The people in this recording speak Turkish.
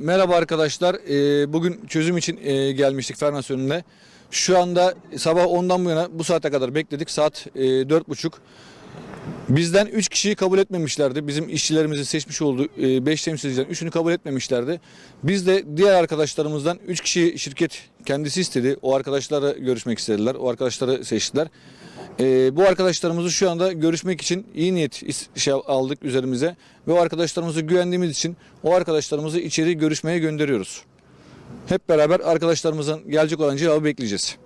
Merhaba arkadaşlar. Ee, bugün çözüm için e, gelmiştik Fernas önüne. Şu anda sabah 10'dan bu yana bu saate kadar bekledik. Saat e, 4.30. Bizden 3 kişiyi kabul etmemişlerdi. Bizim işçilerimizi seçmiş olduğu 5 temsilciden 3'ünü kabul etmemişlerdi. Biz de diğer arkadaşlarımızdan 3 kişi şirket kendisi istedi. O arkadaşlarla görüşmek istediler. O arkadaşları seçtiler. Ee, bu arkadaşlarımızı şu anda görüşmek için iyi niyet şey aldık üzerimize ve o arkadaşlarımızı güvendiğimiz için o arkadaşlarımızı içeri görüşmeye gönderiyoruz. Hep beraber arkadaşlarımızın gelecek olan cevabı bekleyeceğiz.